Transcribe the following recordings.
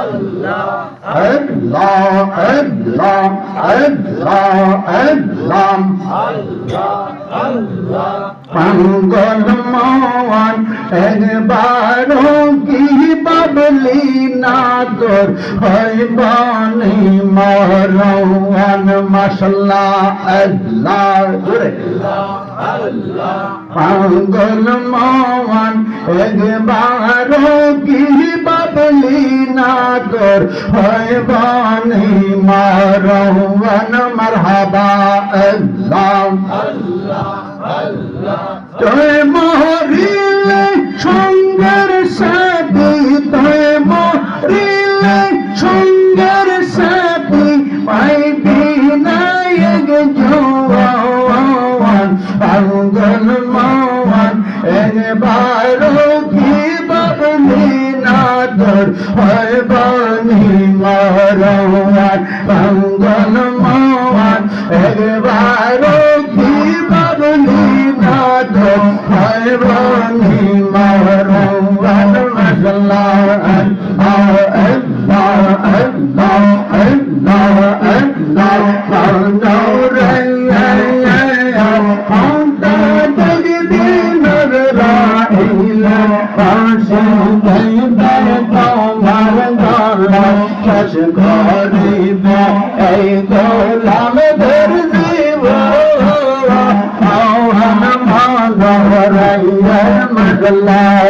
আল্লাহ আল্লাহ আল্লাহ আল্লাহ পাঙ্গল মন একবারও কি বাবলি না তোর হইবানি মরওয়ান মশলা আল্লাহ পাঙ্গল মন একবারও কি নাগর হয় বানি মারওয়ান মারহাবা আল্লাহ আল্লাহ আল্লাহ জয় মহরি সঙ্গের সাদি তয় মহরি সঙ্গ भगवानी महर illallah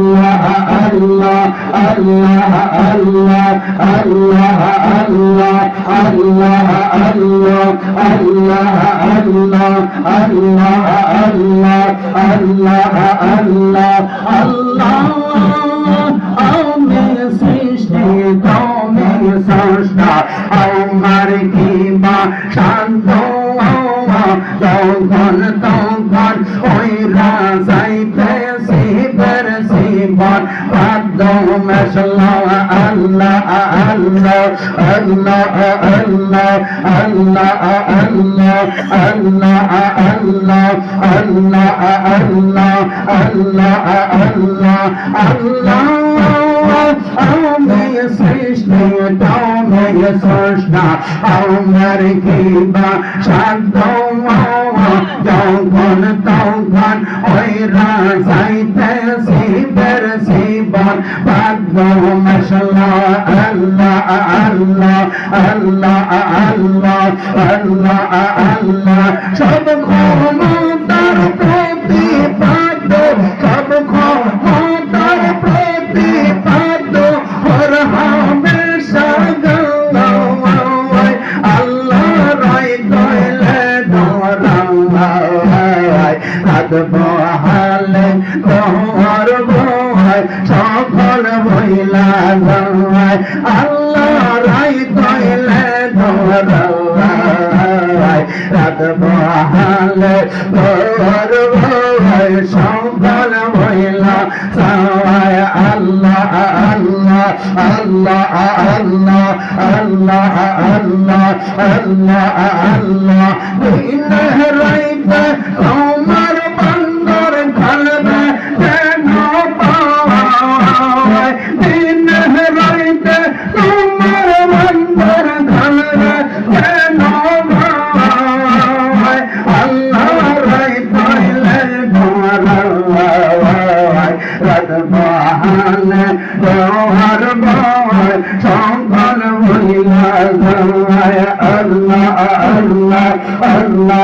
আল্লাহ আল্লাহ আল্লাহ আল্লাহ আল্লাহ আল্লাহ আল্লাহ আল্লাহ আল্লাহ আল্লাহ আল্লাহ আল্লাহ আল্লাহ আল্লাহ আল্লাহ আমি সৃষ্টি তুমি স্রষ্টা আমার কি বা শান্ত তখন তখন ওই রাজাইতে পাদ্য মশলা আল্লাহ আল্লাহ আল্লাহ আল্লাহ আল্লাহ আল্লাহ আল্লাহ আল্লাহ আল্লাহ আল্লাহ আল্লাহ আল্লাহ আল্লাহ আমি সৃষ্টি তুমি স্রষ্টা আমার কি বা সাধ্য যখন তখন ওই রাজাইতে শিবের শিবন পাদ্য মশলা আল্লাহ আল্লাহ আল্লাহ আল্লাহ আল্লাহ আল্লাহ। সব ক্ষমতার তোর ভয় সকল মহিলা সবাই আল্লাহ আল্লাহ আল্লাহ আল্লাহ আল্লাহ আল্লাহ আল্লাহ আল্লাহ। তোমার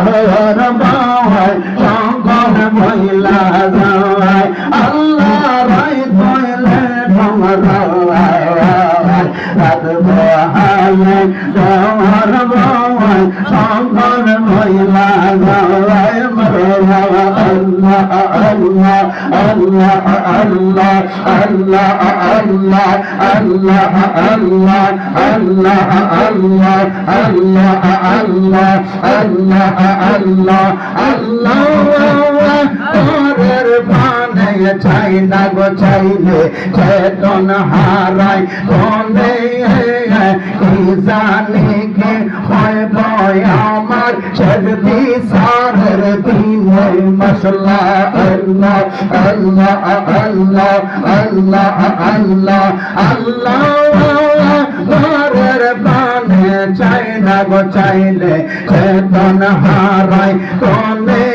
শহর বাহাই জঙ্গল মহিলা যাওয়াই আল্লাহ ভাই ধরলে ঢঙ্গাই রাত বহাই শহর বাহাই জঙ্গল মহিলা যাওয়াই মরে যাওয়া আল্লাহ আল্লাহ আল্লাহ আল্লাহ আল্লাহ আল্লাহ আল্লাহ আল্লাহ আল্লাহ আল্লাহ আল্লাহ আল্লাহ চাই না গো চাইলে চেতন হারাই কোনে জানে কে হয় আমার চলতি সারের দিনে মশলা আল্লাহ আল্লাহ আল্লাহ আল্লাহ আল্লাহ আল্লাহ চাই না গো চাইলে চেতন হারাই কোনে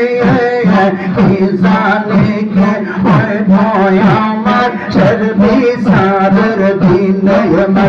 কি জানে কে ভয় আমার দিনে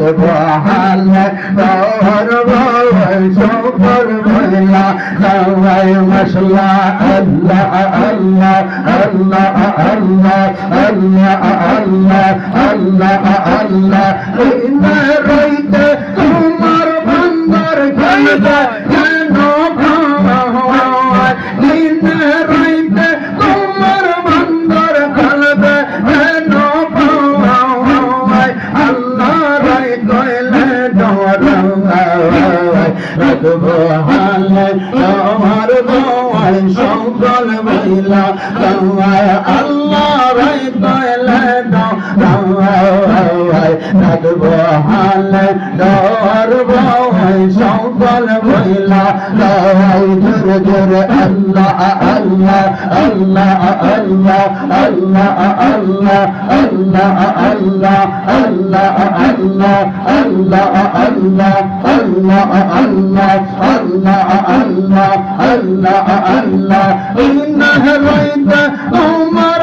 রাত বহাল তোর ভয় সকল মহিলা সবাই মশলা আল্লাহ আল্লাহ আল্লাহ আল্লাহ আল্লাহ আল্লাহ আল্লাহ আল্লাহ। রইতে তোমার বন্দর দোয়াই সকল মহিলা দোয়াই জোরে জোরে আল্লাহ আল্লাহ আল্লাহ আল্লাহ আল্লাহ আল্লাহ আল্লাহ আল্লাহ আল্লাহ আল্লাহ আল্লাহ আল্লাহ আল্লাহ আল্লাহ আল্লাহ আল্লাহ আল্লাহ আল্লাহ ইন্না রাইতা তোমার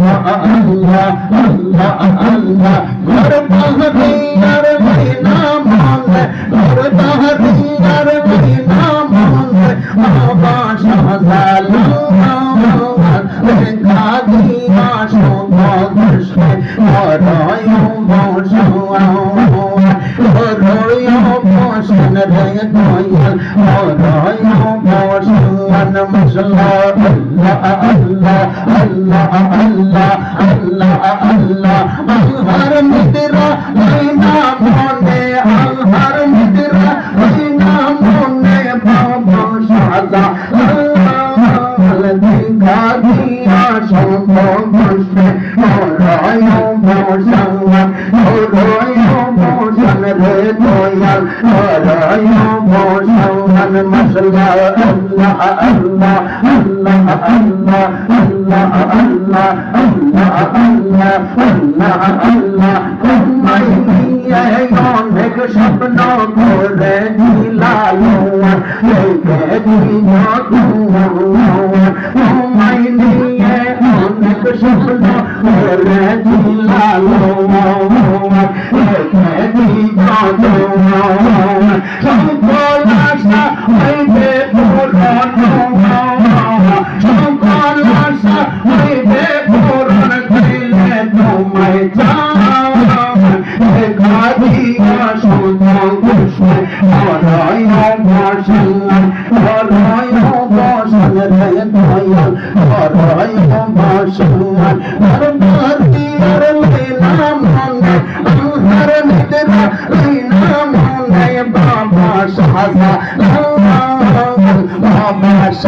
Oh, آ آ اللہ من مصلى الله الله الله الله الله الله الله আল্লাহ আল্লাহ আল্লাহ আল্লাহ আল্লাহ আল্লাহ আল্লাহ আল্লাহ আল্লাহ তোমায় নিয়ে অনেক স্বপ্ন করে দিলাম তোমায় Oh, no, no, no.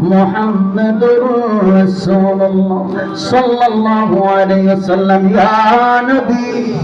محمد رسول الله. صلى الله عليه وسلم. يا نبي.